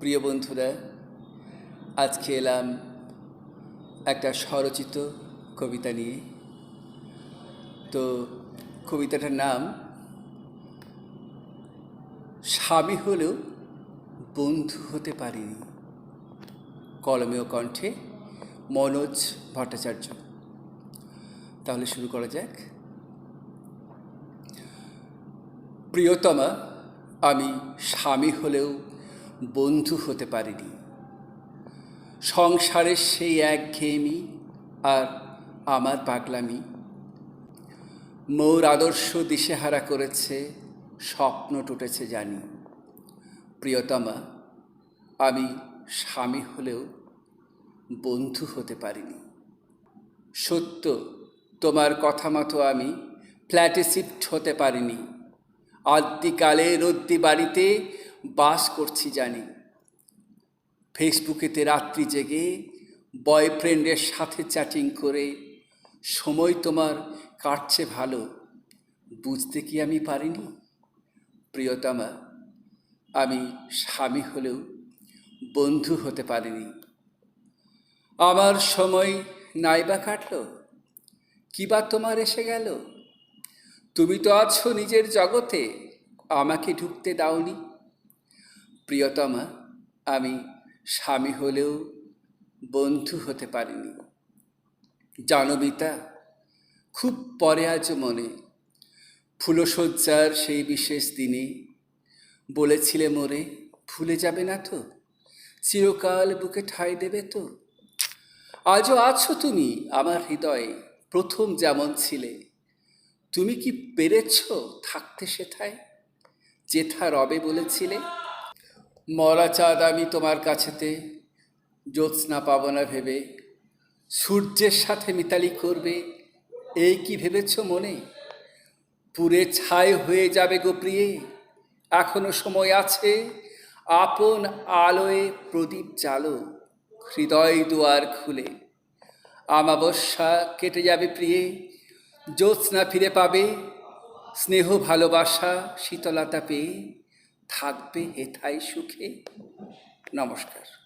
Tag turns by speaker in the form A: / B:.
A: প্রিয় বন্ধুরা, আজকে এলাম একটা স্বরচিত কবিতা নিয়ে। তো কবিতাটার নাম, স্বামী হলেও বন্ধু হতে পারিনি। কলমেও কণ্ঠে মনোজ ভট্টাচার্য। তাহলে শুরু করা যাক। প্রিয়তমা, আমি স্বামী হলেও বন্ধু হতে পারিনি। সংসারের সেই একঘেয়েমি আর আমার পাগলামি। মোর আদর্শ দিশেহারা করেছে, স্বপ্ন টুটেছে জানি। প্রিয়তমা, আমি স্বামী হলেও বন্ধু হতে পারিনি। সত্য, তোমার কথা মতো আমি ফ্ল্যাটে শিফট হতে পারিনি। আদ্যিকালে রদ্দি বাড়িতে বাস করছি জানি। ফেসবুকেতে রাত্রি জেগে বয়ফ্রেন্ডের সাথে চ্যাটিং করে, সময় তোমার কাটছে ভালো, বুঝতে কি আমি পারিনি? প্রিয়তমা, আমি স্বামী হলেও বন্ধু হতে পারিনি। আমার সময় নাইবা কাটলো, কিবা তোমার এসে গেল? তুমি তো আছো নিজের জগতে, আমাকে ঢুকতে দাওনি। প্রিয়তমা, আমি স্বামী হলেও বন্ধু হতে পারিনি। জানো মিতা খুব পরে আজ মনে, ফুলশয্যার সেই বিশেষ দিনে বলেছিলে মোরে ভুলে যাবে না তো, চিরকাল বুকে ঠাঁই দেবে তো। আজও আছো তুমি আমার হৃদয়ে, প্রথম যেমন ছিলে। তুমি কি পেরেছ থাকতে সেথায়? যেথা রবে বলেছিলে মরা চাঁদ আমি তোমার কাছেতে জ্যোৎস্না পাবো না ভেবে। সূর্যের সাথে মিতালি করবে, এই কি ভেবেছ মনে? পুরে ছাই হয়ে যাবে গো প্রিয়ে, এখনও সময় আছে। আপন আলোয় প্রদীপ জালো হৃদয় দুয়ার খুলে। আমাবস্যা কেটে যাবে প্রিয়ে জ্যোৎস্না ফিরে পাবে। স্নেহ ভালোবাসা শীতলতা পেয়ে। থাকবে হেথায় সুখে। নমস্কার।